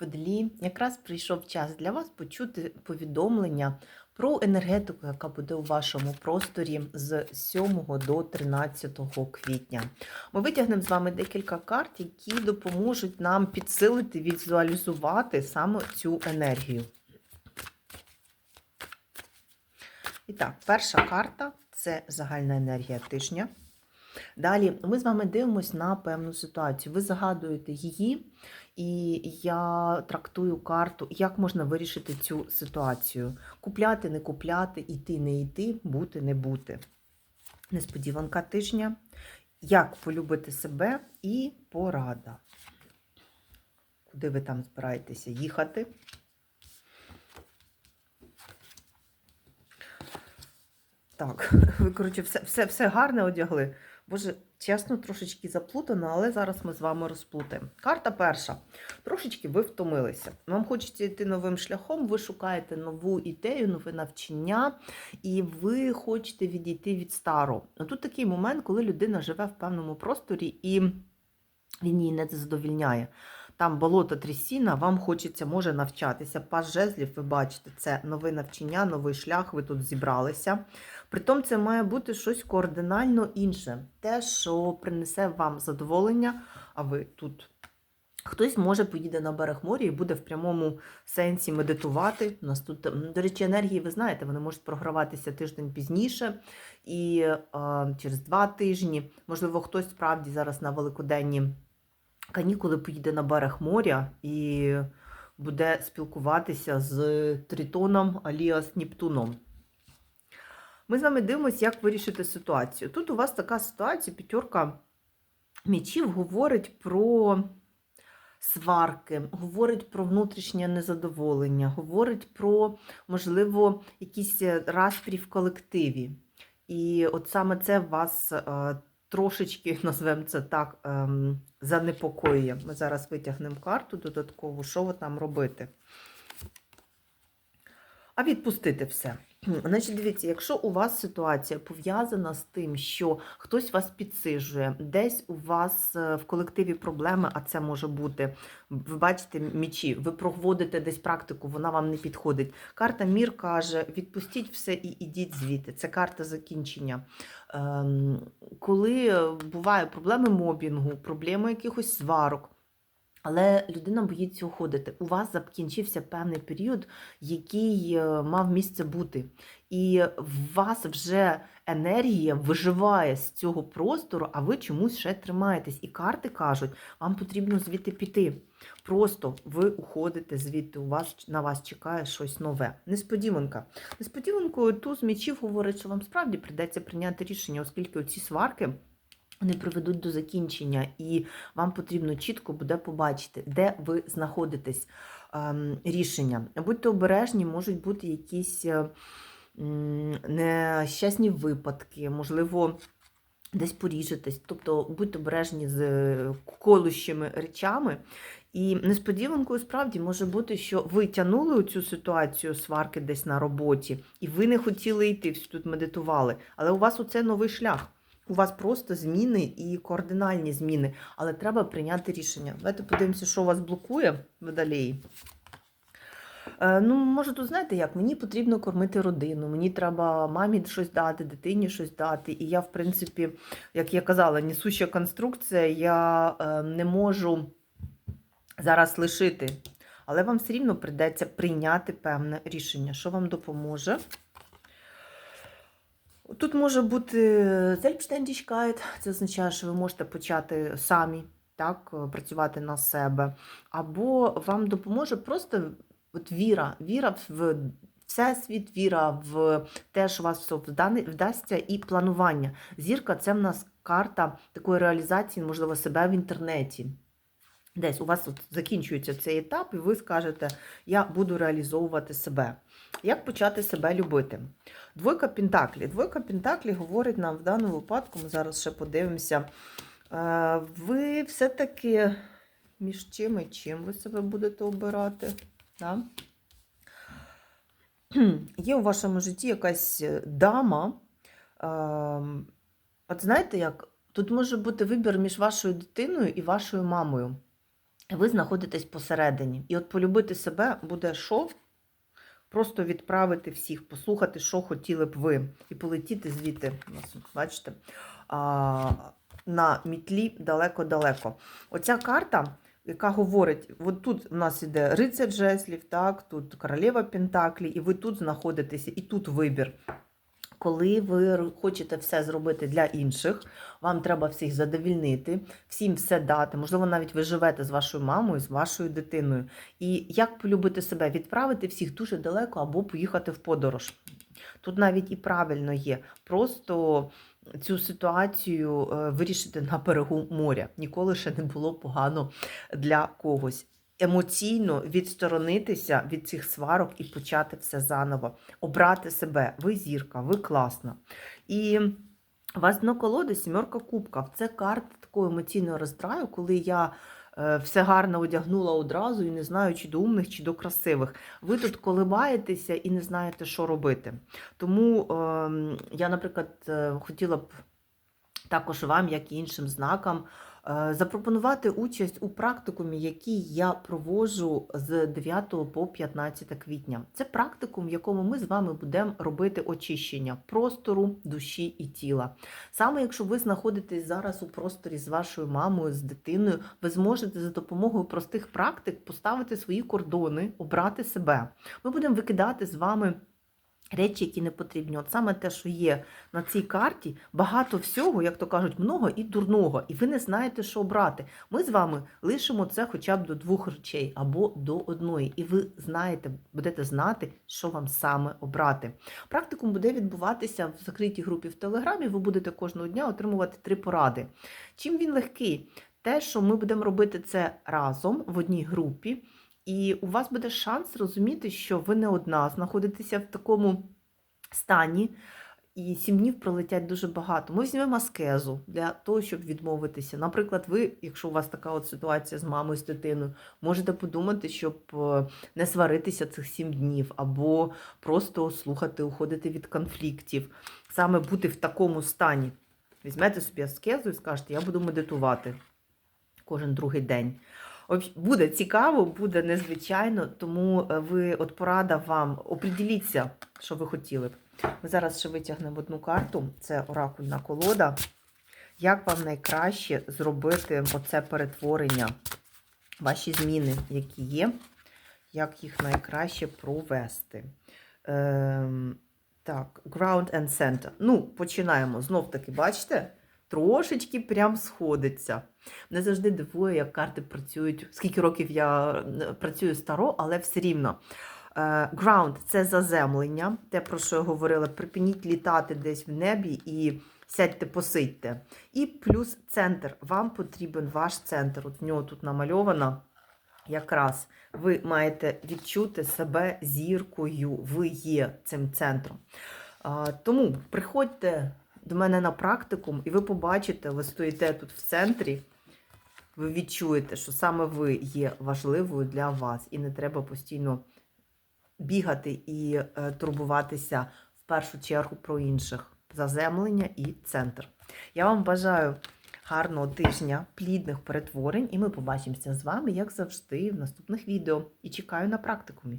Водолії, якраз прийшов час для вас почути повідомлення про енергетику, яка буде у вашому просторі з 7 до 13 квітня. Ми витягнемо з вами декілька карт, які допоможуть нам підсилити, візуалізувати саме цю енергію. І так, перша карта це загальна енергія тижня. Далі ми з вами дивимося на певну ситуацію. Ви загадуєте її, і я трактую карту, як можна вирішити цю ситуацію. Купляти, не купляти, іти, не йти, бути, не бути. Несподіванка тижня. Як полюбити себе і порада. Куди ви там збираєтеся їхати? Так, ви, коротше, все, все, все гарне одягли. Боже, чесно, трошечки заплутано, але зараз ми з вами розплутаємо. Карта перша. Трошечки ви втомилися. Вам хочеться йти новим шляхом, ви шукаєте нову ідею, нове навчання, і ви хочете відійти від старого. Ну, Тут такий момент, коли людина живе в певному просторі і він її не задовільняє. Там болото трясіна, вам хочеться, може навчатися. Пас жезлів, ви бачите, це нове навчання, новий шлях, ви тут зібралися. Притом це має бути щось координально інше. Те, що принесе вам задоволення, а ви тут. Хтось може поїде на берег моря і буде в прямому сенсі медитувати. У нас тут, до речі, енергії, ви знаєте, вони можуть програватися тиждень пізніше і е, через два тижні. Можливо, хтось справді зараз на великоденні канікули поїде на берег моря і буде спілкуватися з Тритоном Аліас Нептуном. Ми з вами дивимося, як вирішити ситуацію. Тут у вас така ситуація, п'ятерка мічів говорить про сварки, говорить про внутрішнє незадоволення, говорить про, можливо, якісь распрі в колективі. І от саме це вас е, трошечки, назвемо це так, ем, занепокоює. Ми зараз витягнемо карту додаткову, що ви там робити. А відпустити все. Значить, дивіться, якщо у вас ситуація пов'язана з тим, що хтось вас підсижує, десь у вас е, в колективі проблеми, а це може бути, ви бачите мічі, ви проводите десь практику, вона вам не підходить. Карта Мір каже: відпустіть все і ідіть звідти. Це карта закінчення. Ем, Коли бувають проблеми мобінгу, проблеми якихось сварок. Але людина боїться уходити. У вас закінчився певний період, який е, мав місце бути. І в вас вже енергія виживає з цього простору, а ви чомусь ще тримаєтесь. І карти кажуть, вам потрібно звідти піти. Просто ви уходите звідти, у вас на вас чекає щось нове. Несподіванка. Несподіванкою туз мечів говорить, що вам справді прийдеться прийняти рішення, оскільки оці сварки. Вони приведуть до закінчення, і вам потрібно чітко буде побачити, де ви знаходитесь. Ем, рішення. Будьте обережні, можуть бути якісь е, нещасні випадки, можливо, десь поріжетесь. Тобто будьте обережні з е, колющими речами. І несподіванкою справді може бути, що ви тягнули цю ситуацію сварки десь на роботі, і ви не хотіли йти, тут медитували. Але у вас оце новий шлях. У вас просто зміни і координальні зміни, але треба прийняти рішення. Давайте подивимося, що вас блокує водолії. Е, ну, може, тут знаєте як? Мені потрібно кормити родину, мені треба мамі щось дати, дитині щось дати. І я, в принципі, як я казала, несуща конструкція, я е, не можу зараз лишити. Але вам все рівно прийдеться прийняти певне рішення, що вам допоможе. Тут може бути Selbstständigkeit, це означає, що ви можете почати самі так, працювати на себе. Або вам допоможе просто от віра, віра в всесвіт, віра в те, що вас все вдасться, і планування. Зірка це в нас карта такої реалізації, можливо, себе в інтернеті. Десь у вас от закінчується цей етап, і ви скажете, я буду реалізовувати себе. Як почати себе любити? Двойка Пентаклі. Двойка Пентаклі говорить нам в даному випадку, ми зараз ще подивимося. Е, ви все-таки між чим і чим ви себе будете обирати? Да? Є у вашому житті якась дама. Ем, от знаєте, як? Тут може бути вибір між вашою дитиною і вашою мамою. Ви знаходитесь посередині. І от полюбити себе буде що? Просто відправити всіх, послухати, що хотіли б ви, і полетіти звідти, бачите, на мітлі далеко-далеко. Оця карта, яка говорить: от тут у нас іде рицар жезлів, так, тут королева Пентаклі, і ви тут знаходитеся, і тут вибір. Коли ви хочете все зробити для інших, вам треба всіх задовільнити, всім все дати. Можливо, навіть ви живете з вашою мамою, з вашою дитиною. І як полюбити себе? Відправити всіх дуже далеко або поїхати в подорож. Тут навіть і правильно є. Просто цю ситуацію е, вирішити на берегу моря. Ніколи ще не було погано для когось. Емоційно відсторонитися від цих сварок і почати все заново. Обрати себе. Ви зірка, ви класна. І у вас на колоді сімерка кубка. Це карта такого емоційного роздраю, коли я е, все гарно одягнула одразу і не знаю, чи до умних, чи до красивих. Ви тут колибаєтеся і не знаєте, що робити. Тому е, я, наприклад, е, хотіла б також вам, як і іншим знакам, запропонувати участь у практикумі, який я проводжу з 9 по 15 квітня. Це практикум, в якому ми з вами будемо робити очищення простору, душі і тіла. Саме якщо ви знаходитесь зараз у просторі з вашою мамою, з дитиною, ви зможете за допомогою простих практик поставити свої кордони, обрати себе. Ми будемо викидати з вами. Речі, які не потрібні. От саме те, що є на цій карті, багато всього, як то кажуть, много і дурного, і ви не знаєте, що обрати. Ми з вами лишимо це хоча б до двох речей або до одної. І ви знаєте, будете знати, що вам саме обрати. Практикум буде відбуватися в закритій групі в Телеграмі. Ви будете кожного дня отримувати три поради. Чим він легкий? Те, що ми будемо робити це разом в одній групі. І у вас буде шанс розуміти, що ви не одна знаходитеся в такому стані, і сім днів пролетять дуже багато. Ми візьмемо аскезу для того, щоб відмовитися. Наприклад, ви, якщо у вас така от ситуація з мамою, з дитиною, можете подумати, щоб е, не сваритися цих сім днів, або просто слухати, уходити від конфліктів, саме бути в такому стані. Візьмете собі аскезу і скажете, я буду медитувати кожен другий день. Буде цікаво, буде незвичайно, тому е, ви, от порада вам, оприділіться, що ви хотіли б. Ми зараз ще витягнемо одну карту, це оракульна колода. Як вам найкраще зробити оце перетворення, ваші зміни, які є, як їх найкраще провести? Ем, так, ground and center. Ну, починаємо. Знов таки, бачите? Трошечки прям сходиться. Мене завжди дивує, як карти працюють. Скільки років я е, працюю старо, але все рівно. Е, Ground – це заземлення, те, про що я говорила. Припиніть літати десь в небі і сядьте, посидьте. І плюс центр. Вам потрібен ваш центр. От в нього тут намальовано. Якраз ви маєте відчути себе зіркою, ви є цим центром. Тому приходьте до мене на практикум, і ви побачите, ви стоїте тут в центрі, ви відчуєте, що саме ви є важливою для вас, і не треба постійно бігати і е, турбуватися в першу чергу про інших. Заземлення і центр. Я вам бажаю гарного тижня, плідних перетворень, і ми побачимося з вами, як завжди, в наступних відео. І чекаю на практикумі.